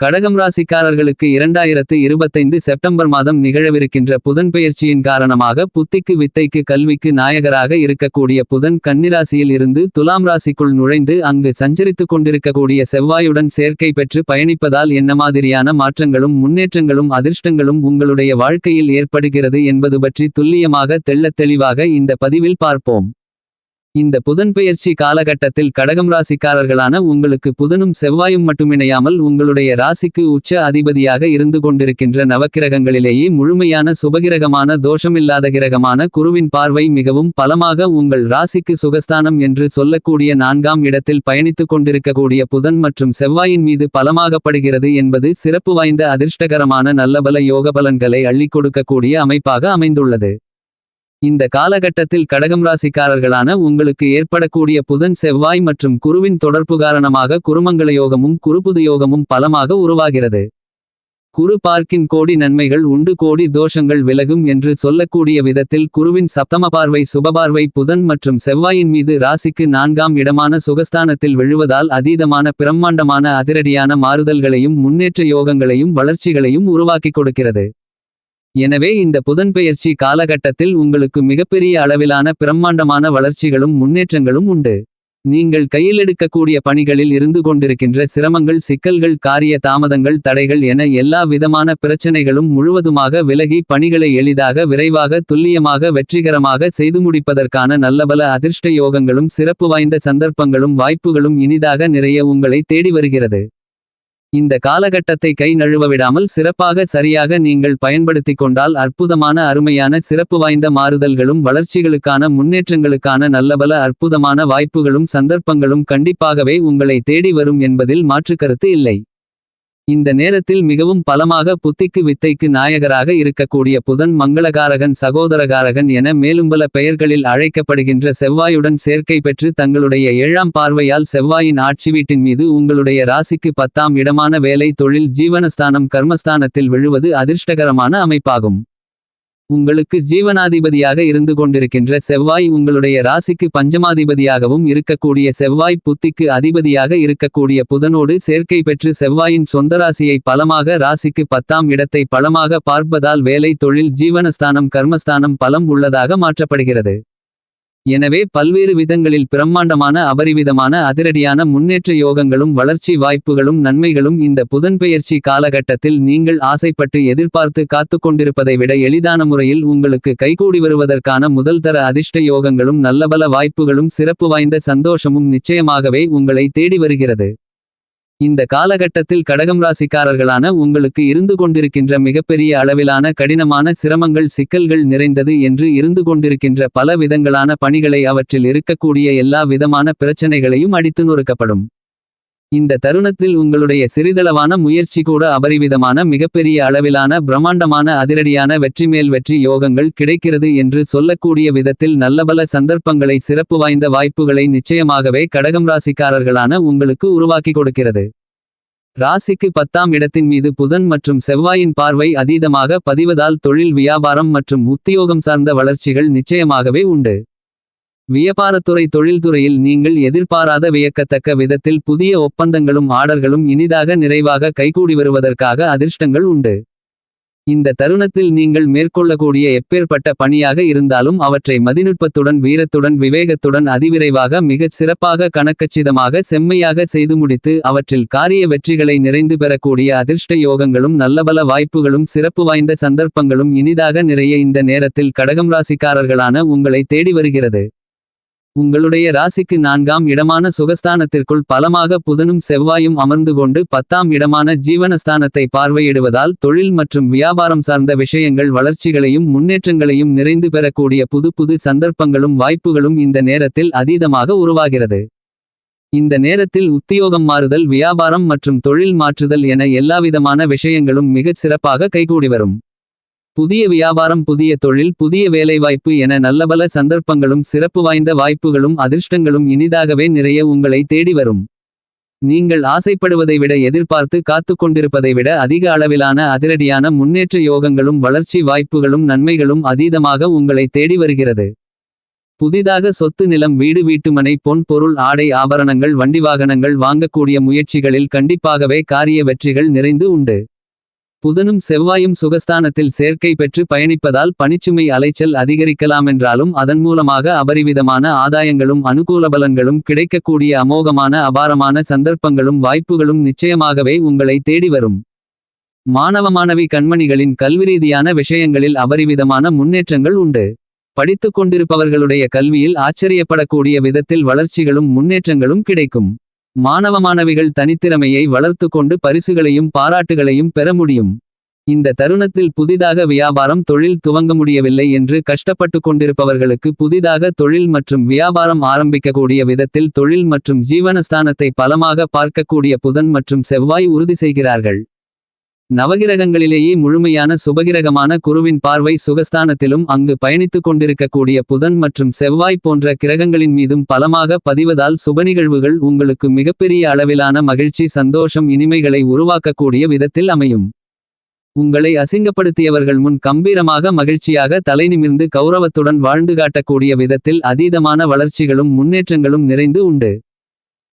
கடகம் ராசிக்காரர்களுக்கு இரண்டாயிரத்து இருபத்தைந்து செப்டம்பர் மாதம் நிகழவிருக்கின்ற புதன் பெயர்ச்சியின் காரணமாக புத்திக்கு வித்தைக்கு கல்விக்கு நாயகராக இருக்கக்கூடிய புதன் கன்னிராசியில் இருந்து துலாம் ராசிக்குள் நுழைந்து அங்கு சஞ்சரித்துக் கொண்டிருக்கக்கூடிய செவ்வாயுடன் சேர்க்கை பெற்று பயணிப்பதால் என்ன மாதிரியான மாற்றங்களும் முன்னேற்றங்களும் அதிர்ஷ்டங்களும் உங்களுடைய வாழ்க்கையில் ஏற்படுகிறது என்பது பற்றி துல்லியமாக தெள்ளத் தெளிவாக இந்த பதிவில் பார்ப்போம். இந்த புதன்பெயர்ச்சி காலகட்டத்தில் கடகம் ராசிக்காரர்களான உங்களுக்கு புதனும் செவ்வாயும் மட்டுமிணையாமல் உங்களுடைய ராசிக்கு உச்ச அதிபதியாக இருந்து கொண்டிருக்கின்ற நவக்கிரகங்களிலேயே முழுமையான சுபகிரகமான தோஷமில்லாத கிரகமான குருவின் பார்வை மிகவும் பலமாக உங்கள் ராசிக்கு சுகஸ்தானம் என்று சொல்லக்கூடிய நான்காம் இடத்தில் பயணித்துக் கொண்டிருக்கக்கூடிய புதன் மற்றும் செவ்வாயின் மீது பலமாகப்படுகிறது என்பது சிறப்பு வாய்ந்த அதிர்ஷ்டகரமான நல்லபல யோகபலன்களை அள்ளிக் கொடுக்கக்கூடிய அமைப்பாக அமைந்துள்ளது. இந்த காலகட்டத்தில் கடகம் ராசிக்காரர்களான உங்களுக்கு ஏற்படக்கூடிய புதன் செவ்வாய் மற்றும் குருவின் தொடர்பு காரணமாக குருமங்கள யோகமும் குருபுது யோகமும் பலமாக உருவாகிறது. குரு பார்க்கின் கோடி நன்மைகள் உண்டு கோடி தோஷங்கள் விலகும் என்று சொல்லக்கூடிய விதத்தில் குருவின் சப்தம பார்வை சுபபார்வை புதன் மற்றும் செவ்வாயின் மீது ராசிக்கு நான்காம் இடமான சுகஸ்தானத்தில் விழுவதால் அதீதமான பிரம்மாண்டமான அதிரடியான மாறுதல்களையும் முன்னேற்ற யோகங்களையும் வளர்ச்சிகளையும் உருவாக்கிக் கொடுக்கிறது. எனவே இந்த புதன்பெயர்ச்சி காலகட்டத்தில் உங்களுக்கு மிகப்பெரிய அளவிலான பிரம்மாண்டமான வளர்ச்சிகளும் முன்னேற்றங்களும் உண்டு. நீங்கள் கையிலெடுக்கக்கூடிய பணிகளில் இருந்து கொண்டிருக்கின்ற சிரமங்கள் சிக்கல்கள் காரிய தாமதங்கள் தடைகள் என எல்லா விதமான பிரச்சனைகளும் முழுவதுமாக விலகி பணிகளை எளிதாக விரைவாக துல்லியமாக வெற்றிகரமாக செய்து முடிப்பதற்கான நல்லபல அதிர்ஷ்ட யோகங்களும் சிறப்பு வாய்ந்த சந்தர்ப்பங்களும் வாய்ப்புகளும் இனிதாக நிறைய உங்களை தேடி வருகிறது. இந்த காலகட்டத்தை கை நழுவ விடாமல் சிறப்பாக சரியாக நீங்கள் பயன்படுத்திக் கொண்டால் அற்புதமான அருமையான சிறப்பு வாய்ந்த மாறுதல்களும் வளர்ச்சிகளுக்கான முன்னேற்றங்களுக்கான நல்லபல அற்புதமான வாய்ப்புகளும் சந்தர்ப்பங்களும் கண்டிப்பாகவே உங்களை தேடி வரும் என்பதில் மாற்றுக்கருத்து இல்லை. இந்த நேரத்தில் மிகவும் பலமாக புத்திக்கு வித்தைக்கு நாயகராக இருக்கக்கூடிய புதன் மங்களகாரகன் சகோதரகாரகன் என மேலும் பல பெயர்களில் அழைக்கப்படுகின்ற செவ்வாயுடன் சேர்க்கை பெற்று தங்களுடைய ஏழாம் பார்வையால் செவ்வாயின் ஆட்சி வீட்டின் மீது உங்களுடைய ராசிக்கு பத்தாம் இடமான வேலை தொழில் ஜீவனஸ்தானம் கர்மஸ்தானத்தில் விழுவது அதிர்ஷ்டகரமான அமைப்பாகும். உங்களுக்கு ஜீவனாதிபதியாக இருந்து கொண்டிருக்கின்ற செவ்வாய் உங்களுடைய ராசிக்கு பஞ்சமாதிபதியாகவும் இருக்கக்கூடிய செவ்வாய் புத்திக்கு அதிபதியாக இருக்கக்கூடிய புதனோடு சேர்க்கை பெற்று செவ்வாயின் சொந்த ராசியை பலமாக ராசிக்கு பத்தாம் இடத்தை பலமாக பார்ப்பதால் வேலை தொழில் ஜீவனஸ்தானம் கர்மஸ்தானம் பலம் உள்ளதாக மாற்றப்படுகிறது. எனவே பல்வேறு விதங்களில் பிரம்மாண்டமான அபரிவிதமான அதிரடியான முன்னேற்ற யோகங்களும் வளர்ச்சி வாய்ப்புகளும் நன்மைகளும் இந்த புதன்பெயர்ச்சி காலகட்டத்தில் நீங்கள் ஆசைப்பட்டு எதிர்பார்த்து காத்துக் கொண்டிருப்பதை விட எளிதான முறையில் உங்களுக்கு கைகூடி வருவதற்கான முதல் தர அதிர்ஷ்ட யோகங்களும் நல்லபல வாய்ப்புகளும் சிறப்பு வாய்ந்த சந்தோஷமும் நிச்சயமாகவே உங்களை தேடி வருகிறது. இந்த காலகட்டத்தில் கடகம் ராசிக்காரர்களான உங்களுக்கு இருந்து கொண்டிருக்கின்ற மிகப்பெரிய அளவிலான கடினமான சிரமங்கள் சிக்கல்கள் நிறைந்தது என்று இருந்து கொண்டிருக்கின்ற பல விதங்களான பணிகளை அவற்றில் இருக்கக்கூடிய எல்லா விதமான பிரச்சனைகளையும் அடித்து நொறுக்கப்படும். இந்த தருணத்தில் உங்களுடைய சிறிதளவான முயற்சி கூட அபரிவிதமான மிகப்பெரிய அளவிலான பிரம்மாண்டமான அதிரடியான வெற்றி மேல் வெற்றி யோகங்கள் கிடைக்கிறது என்று சொல்லக்கூடிய விதத்தில் நல்லபல சந்தர்ப்பங்களை சிறப்பு வாய்ந்த வாய்ப்புகளை நிச்சயமாகவே கடகம் ராசிக்காரர்களான உங்களுக்கு உருவாக்கி கொடுக்கிறது. ராசிக்கு பத்தாம் இடத்தின் மீது புதன் மற்றும் செவ்வாயின் பார்வை அதீதமாக பதிவதால் தொழில் வியாபாரம் மற்றும் உத்தியோகம் சார்ந்த வளர்ச்சிகள் நிச்சயமாகவே உண்டு. வியாபாரத்துறை தொழில்துறையில் நீங்கள் எதிர்பாராத வியக்கத்தக்க விதத்தில் புதிய ஒப்பந்தங்களும் ஆர்டர்களும் இனிதாக நிறைவாக கைகூடி வருவதற்காக அதிர்ஷ்டங்கள் உண்டு. இந்த தருணத்தில் நீங்கள் மேற்கொள்ளக்கூடிய எப்பேற்பட்ட பணியாக இருந்தாலும் அவற்றை மதிநுட்பத்துடன் வீரத்துடன் விவேகத்துடன் அதிவிரைவாக மிகச் சிறப்பாக கணக்கச்சிதமாக செம்மையாக செய்து முடித்து அவற்றில் காரிய வெற்றிகளை நிறைந்து பெறக்கூடிய அதிர்ஷ்ட யோகங்களும் நல்லபல வாய்ப்புகளும் சிறப்பு வாய்ந்த சந்தர்ப்பங்களும் இனிதாக நிறைய இந்த நேரத்தில் கடகம் ராசிக்காரர்களான உங்களை தேடி வருகிறது. உங்களுடைய ராசிக்கு நான்காம் இடமான சுகஸ்தானத்திற்குள் பலமாக புதனும் செவ்வாயும் அமர்ந்து கொண்டு பத்தாம் இடமான ஜீவனஸ்தானத்தை பார்வையிடுவதால் தொழில் மற்றும் வியாபாரம் சார்ந்த விஷயங்கள் வளர்ச்சிகளையும் முன்னேற்றங்களையும் நிறைந்து பெறக்கூடிய புது புது சந்தர்ப்பங்களும் வாய்ப்புகளும் இந்த நேரத்தில் அதீதமாக உருவாகிறது. இந்த நேரத்தில் உத்தியோகம் மாறுதல் வியாபாரம் மற்றும் தொழில் மாற்றுதல் என எல்லாவிதமான விஷயங்களும் மிகச் சிறப்பாக கைகூடி வரும். புதிய வியாபாரம் புதிய தொழில் புதிய வேலைவாய்ப்பு என நல்லபல சந்தர்ப்பங்களும் சிறப்பு வாய்ந்த வாய்ப்புகளும் அதிர்ஷ்டங்களும் இனிதாகவே நிறைய உங்களை தேடி வரும். நீங்கள் ஆசைப்படுவதை விட எதிர்பார்த்து காத்து கொண்டிருப்பதை விட அதிக அளவிலான அதிரடியான முன்னேற்ற யோகங்களும் வளர்ச்சி வாய்ப்புகளும் நன்மைகளும் அதீதமாக உங்களை தேடி வருகிறது. புதிதாக சொத்து நிலம் வீடு வீட்டுமனை பொன் பொருள் ஆடை ஆபரணங்கள் வண்டி வாகனங்கள் வாங்கக்கூடிய முயற்சிகளில் கண்டிப்பாகவே காரிய வெற்றிகள் நிறைந்து உண்டு. புதனும் செவ்வாயும் சுகஸ்தானத்தில் சேர்க்கை பெற்று பயணிப்பதால் பணிச்சுமை அலைச்சல் அதிகரிக்கலாமென்றாலும் அதன் மூலமாக அபரிவிதமான ஆதாயங்களும் அனுகூல பலன்களும் கிடைக்கக்கூடிய அமோகமான அபாரமான சந்தர்ப்பங்களும் வாய்ப்புகளும் நிச்சயமாகவே உங்களை தேடி வரும் மாணவ மாணவி கண்மணிகளின் கல்விரீதியான விஷயங்களில் அபரிவிதமான முன்னேற்றங்கள் உண்டு. படித்துக் கொண்டிருப்பவர்களுடைய கல்வியில் ஆச்சரியப்படக்கூடிய விதத்தில் வளர்ச்சிகளும் முன்னேற்றங்களும் கிடைக்கும். மாணவ மாணவிகள் தனித்திறமையை வளர்த்து கொண்டு பரிசுகளையும் பாராட்டுகளையும் பெற முடியும். இந்த தருணத்தில் புதிதாக வியாபாரம் தொழில் துவங்க முடியவில்லை என்று கஷ்டப்பட்டு கொண்டிருப்பவர்களுக்கு புதிதாக தொழில் மற்றும் வியாபாரம் ஆரம்பிக்கக்கூடிய விதத்தில் தொழில் மற்றும் ஜீவனஸ்தானத்தை பலமாக பார்க்கக்கூடிய புதன் மற்றும் செவ்வாய் உறுதி செய்கிறார்கள். நவகிரகங்களிலேயே முழுமையான சுபகிரகமான குருவின் பார்வை சுகஸ்தானத்திலும் அங்கு பயணித்துக் கொண்டிருக்கக்கூடிய புதன் மற்றும் செவ்வாய் போன்ற கிரகங்களின் மீதும் பலமாக பதிவதால் சுபநிகழ்வுகள் உங்களுக்கு மிகப்பெரிய அளவிலான மகிழ்ச்சி சந்தோஷம் இனிமைகளை உருவாக்கக்கூடிய விதத்தில் அமையும். உங்களை அசிங்கப்படுத்தியவர்கள் முன் கம்பீரமாக மகிழ்ச்சியாக தலைநிமிர்ந்து கௌரவத்துடன் வாழ்ந்து காட்டக்கூடிய விதத்தில் அதீதமான வளர்ச்சிகளும் முன்னேற்றங்களும் நிறைந்து உண்டு.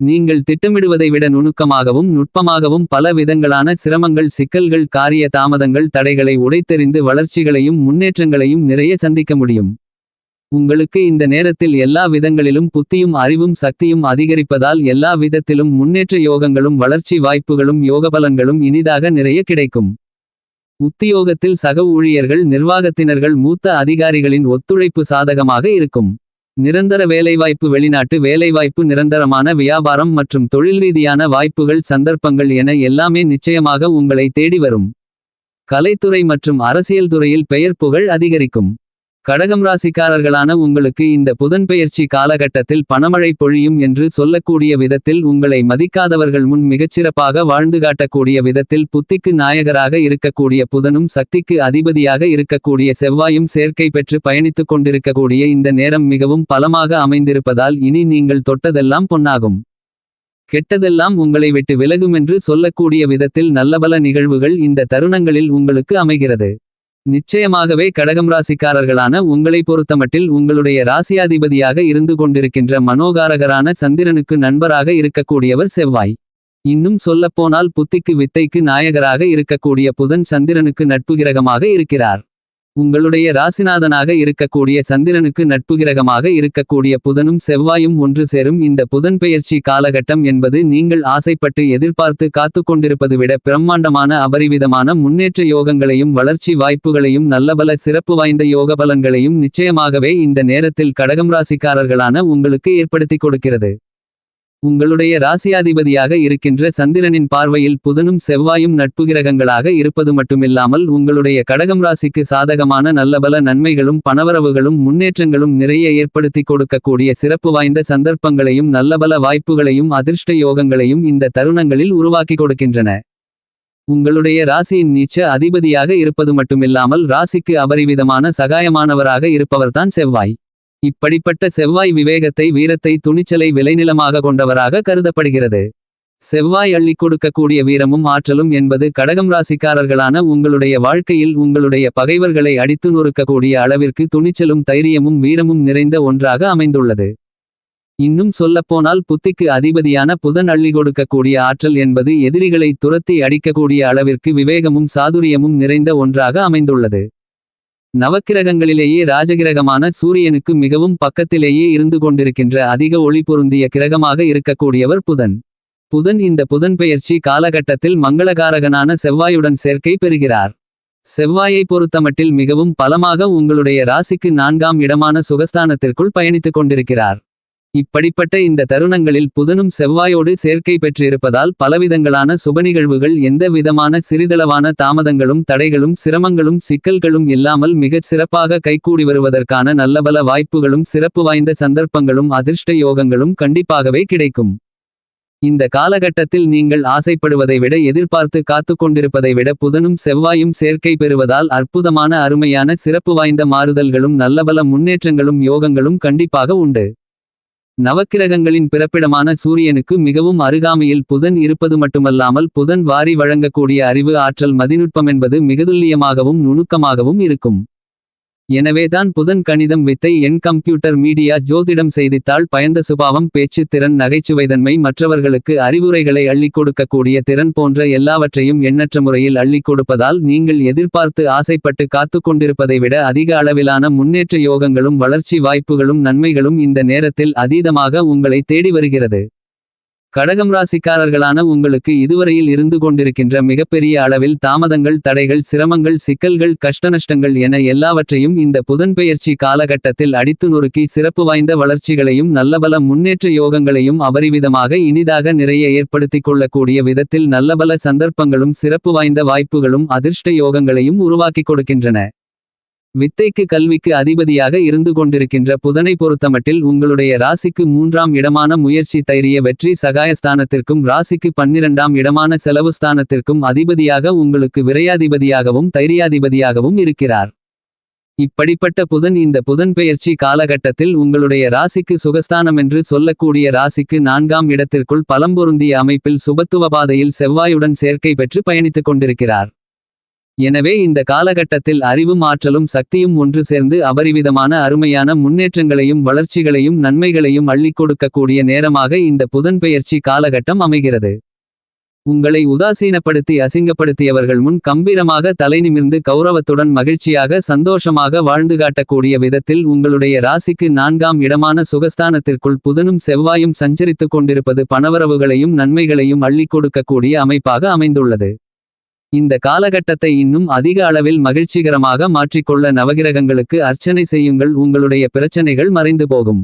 நீங்கள் திட்டமிடுவதை விட நுணுக்கமாகவும் நுட்பமாகவும் பல விதங்களான சிரமங்கள் சிக்கல்கள் காரிய தாமதங்கள் தடைகளை உடைத்தெறிந்து வளர்ச்சிகளையும் முன்னேற்றங்களையும் நிறைய சந்திக்க முடியும். உங்களுக்கு இந்த நேரத்தில் எல்லா விதங்களிலும் புத்தியும் அறிவும் சக்தியும் அதிகரிப்பதால் எல்லா விதத்திலும் முன்னேற்ற யோகங்களும் வளர்ச்சி வாய்ப்புகளும் யோகபலன்களும் இனிதாக நிறைய கிடைக்கும். உத்தியோகத்தில் சக ஊழியர்கள் நிர்வாகத்தினர்கள் மூத்த அதிகாரிகளின் ஒத்துழைப்பு சாதகமாக இருக்கும். நிரந்தர வேலைவாய்ப்பு வெளிநாட்டு வேலைவாய்ப்பு நிரந்தரமான வியாபாரம் மற்றும் தொழில் ரீதியான வாய்ப்புகள் சந்தர்ப்பங்கள் என எல்லாமே நிச்சயமாக உங்களை தேடி வரும். கலைத்துறை மற்றும் அரசியல் துறையில் பெயர் புகழ் அதிகரிக்கும். கடகம் ராசிக்காரர்களான உங்களுக்கு இந்த புதன்பெயர்ச்சி காலகட்டத்தில் பணமழை பொழியும் என்று சொல்லக்கூடிய விதத்தில் உங்களை மதிக்காதவர்கள் முன் மிகச்சிறப்பாக வாழ்ந்து காட்டக்கூடிய விதத்தில் புத்திக்கு நாயகராக இருக்கக்கூடிய புதனும் சக்திக்கு அதிபதியாக இருக்கக்கூடிய செவ்வாயும் சேர்க்கை பெற்று பயணித்துக் கொண்டிருக்கக்கூடிய இந்த நேரம் மிகவும் பலமாக அமைந்திருப்பதால் இனி நீங்கள் தொட்டதெல்லாம் பொன்னாகும். கெட்டதெல்லாம் உங்களை விட்டு விலகுமென்று சொல்லக்கூடிய விதத்தில் நல்லபல நிகழ்வுகள் இந்த தருணங்களில் உங்களுக்கு அமைகிறது. நிச்சயமாகவே கடகம் ராசிக்காரர்களான உங்களை பொறுத்தமட்டில் உங்களுடைய ராசியாதிபதியாக இருந்து கொண்டிருக்கின்ற மனோகாரகரான சந்திரனுக்கு நண்பராக இருக்கக்கூடியவர் செவ்வாய். இன்னும் சொல்லப்போனால் புத்திக்கு வித்தைக்கு நாயகராக இருக்கக்கூடிய புதன் சந்திரனுக்கு நட்பு கிரகமாக இருக்கிறார். உங்களுடைய ராசிநாதனாக இருக்கக்கூடிய சந்திரனுக்கு நட்புகிரகமாக இருக்கக்கூடிய புதனும் செவ்வாயும் ஒன்று சேரும். இந்த புதன் பெயர்ச்சி காலகட்டம் என்பது நீங்கள் ஆசைப்பட்டு எதிர்பார்த்து காத்து கொண்டிருப்பது விட பிரம்மாண்டமான அபரிவிதமான முன்னேற்ற யோகங்களையும் வளர்ச்சி வாய்ப்புகளையும் நல்லபல சிறப்பு வாய்ந்த யோக பலன்களையும் நிச்சயமாகவே இந்த நேரத்தில் கடகம் ராசிக்காரர்களான உங்களுக்கு ஏற்படுத்தி கொடுக்கிறது. உங்களுடைய ராசியாதிபதியாக இருக்கின்ற சந்திரனின் பார்வையில் புதனும் செவ்வாயும் நட்புகிரகங்களாக இருப்பது மட்டுமில்லாமல் உங்களுடைய கடகம் ராசிக்கு சாதகமான நல்லபல நன்மைகளும் பணவரவுகளும் முன்னேற்றங்களும் நிறைய ஏற்படுத்தி கொடுக்கக்கூடிய சிறப்பு வாய்ந்த சந்தர்ப்பங்களையும் நல்லபல வாய்ப்புகளையும் அதிர்ஷ்ட யோகங்களையும் இந்த தருணங்களில் உருவாக்கி கொடுக்கின்றன. உங்களுடைய ராசியின் நீச்ச அதிபதியாக இருப்பது மட்டுமில்லாமல் ராசிக்கு அபரிவிதமான சகாயமானவராக இருப்பவர்தான் செவ்வாய். இப்படிப்பட்ட செவ்வாய் விவேகத்தை வீரத்தை துணிச்சலை விளைநிலமாக கொண்டவராக கருதப்படுகிறது. செவ்வாய் அள்ளி கொடுக்கக்கூடிய வீரமும் ஆற்றலும் என்பது கடகம் ராசிக்காரர்களான உங்களுடைய வாழ்க்கையில் உங்களுடைய பகைவர்களை அடித்து நொறுக்கக்கூடிய அளவிற்கு துணிச்சலும் தைரியமும் வீரமும் நிறைந்த ஒன்றாக அமைந்துள்ளது. இன்னும் சொல்லப்போனால் புத்திக்கு அதிபதியான புதன் அள்ளி கொடுக்கக்கூடிய ஆற்றல் என்பது எதிரிகளை துரத்தி அடிக்கக்கூடிய அளவிற்கு விவேகமும் சாதுரியமும் நிறைந்த ஒன்றாக அமைந்துள்ளது. நவக்கிரகங்களிலேயே ராஜகிரகமான சூரியனுக்கு மிகவும் பக்கத்திலேயே இருந்து கொண்டிருக்கின்ற அதிக ஒளி பொருந்திய கிரகமாக இருக்கக்கூடியவர் புதன். புதன் இந்த புதன் பெயர்ச்சி காலகட்டத்தில் மங்களகாரகனான செவ்வாயுடன் சேர்க்கை பெறுகிறார். செவ்வாயை பொறுத்தமட்டில் மிகவும் பலமாக உங்களுடைய ராசிக்கு நான்காம் இடமான சுகஸ்தானத்திற்குள் பயணித்துக் கொண்டிருக்கிறார். இப்படிப்பட்ட இந்த தருணங்களில் புதனும் செவ்வாயோடு சேர்க்கை பெற்றிருப்பதால் பலவிதங்களான சுபநிகழ்வுகள் எந்த விதமான சிறிதளவான தாமதங்களும் தடைகளும் சிரமங்களும் சிக்கல்களும் இல்லாமல் மிகச் சிறப்பாக கைகூடி வருவதற்கான நல்லபல வாய்ப்புகளும் சிறப்பு வாய்ந்த சந்தர்ப்பங்களும் அதிர்ஷ்ட யோகங்களும் கண்டிப்பாகவே கிடைக்கும். இந்த காலகட்டத்தில் நீங்கள் ஆசைப்படுவதை விட எதிர்பார்த்து காத்து கொண்டிருப்பதை விட புதனும் செவ்வாயும் சேர்க்கை பெறுவதால் அற்புதமான அருமையான சிறப்பு வாய்ந்த மாறுதல்களும் நல்லபல முன்னேற்றங்களும் யோகங்களும் கண்டிப்பாக உண்டு. நவக்கிரகங்களின் பிறப்பிடமான சூரியனுக்கு மிகவும் அருகாமையில் புதன் இருப்பது மட்டுமல்லாமல் புதன் வாரி வழங்கக்கூடிய அறிவு ஆற்றல் மதிநுட்பம் என்பது மிகதுல்லியமாகவும் நுணுக்கமாகவும் இருக்கும். எனவேதான் புதன் கணிதம் வித்தை என் கம்ப்யூட்டர் மீடியா ஜோதிடம் செய்தித்தாள் பயந்த சுபாவம் பேச்சு திறன் நகைச்சுவைதன்மை மற்றவர்களுக்கு அறிவுரைகளை அள்ளிக் கொடுக்கக்கூடிய திறன் போன்ற எல்லாவற்றையும் எண்ணற்ற முறையில் அள்ளிக் கொடுப்பதால் நீங்கள் எதிர்பார்த்து ஆசைப்பட்டு காத்துக் கொண்டிருப்பதை விட அதிக அளவிலான முன்னேற்ற யோகங்களும் வளர்ச்சி வாய்ப்புகளும் நன்மைகளும் இந்த நேரத்தில் அதீதமாக உங்களை தேடி வருகிறது. கடகம் ராசிக்காரர்களான உங்களுக்கு இதுவரையில் இருந்து கொண்டிருக்கின்ற மிகப்பெரிய அளவில் தாமதங்கள் தடைகள் சிரமங்கள் சிக்கல்கள் கஷ்டநஷ்டங்கள் என எல்லாவற்றையும் இந்த புதன்பெயர்ச்சி காலகட்டத்தில் அடித்து நொறுக்கி சிறப்பு வாய்ந்த வளர்ச்சிகளையும் நல்லபல முன்னேற்ற யோகங்களையும் அபரிவிதமாக இனிதாக நிறைய ஏற்படுத்திக் கொள்ளக்கூடிய விதத்தில் நல்லபல சந்தர்ப்பங்களும் சிறப்பு வாய்ந்த வாய்ப்புகளும் அதிர்ஷ்ட யோகங்களையும் உருவாக்கிக் கொடுக்கின்றன. வித்தைக்கு கல்விக்கு அதிபதியாக இருந்து கொண்டிருக்கின்ற புதனை பொறுத்தமட்டில் உங்களுடைய ராசிக்கு மூன்றாம் இடமான முயற்சி தைரிய வெற்றி சகாயஸ்தானத்திற்கும் ராசிக்கு பன்னிரண்டாம் இடமான செலவு ஸ்தானத்திற்கும் அதிபதியாக உங்களுக்கு விரையாதிபதியாகவும் தைரியாதிபதியாகவும் இருக்கிறார். இப்படிப்பட்ட புதன் இந்த புதன் பெயர்ச்சி காலகட்டத்தில் உங்களுடைய ராசிக்கு சுகஸ்தானமென்று சொல்லக்கூடிய ராசிக்கு நான்காம் இடத்திற்குள் பலம்பொருந்திய அமைப்பில் சுபத்துவ பாதையில் செவ்வாயுடன் சேர்க்கை பெற்று பயணித்துக் கொண்டிருக்கிறார். எனவே இந்த காலகட்டத்தில் அறிவும் ஆற்றலும் சக்தியும் ஒன்று சேர்ந்து அபரிவிதமான அருமையான முன்னேற்றங்களையும் வளர்ச்சிகளையும் நன்மைகளையும் அள்ளிக் கொடுக்கக்கூடிய நேரமாக இந்த புதன்பெயர்ச்சி காலகட்டம் அமைகிறது. உங்களை உதாசீனப்படுத்தி அசிங்கப்படுத்தியவர்கள் முன் கம்பீரமாக தலைநிமிர்ந்து கௌரவத்துடன் மகிழ்ச்சியாக சந்தோஷமாக வாழ்ந்து காட்டக்கூடிய விதத்தில் உங்களுடைய ராசிக்கு நான்காம் இடமான சுகஸ்தானத்திற்குள் புதனும் செவ்வாயும் சஞ்சரித்துக் கொண்டிருப்பது பணவரவுகளையும் நன்மைகளையும் அள்ளிக் கொடுக்கக்கூடிய அமைப்பாக அமைந்துள்ளது. இந்த காலகட்டத்தை இன்னும் அதிக அளவில் மகிழ்ச்சிகரமாக மாற்றிக்கொள்ள நவகிரகங்களுக்கு அர்ச்சனை செய்யுங்கள். உங்களுடைய பிரச்சனைகள் மறைந்து போகும்.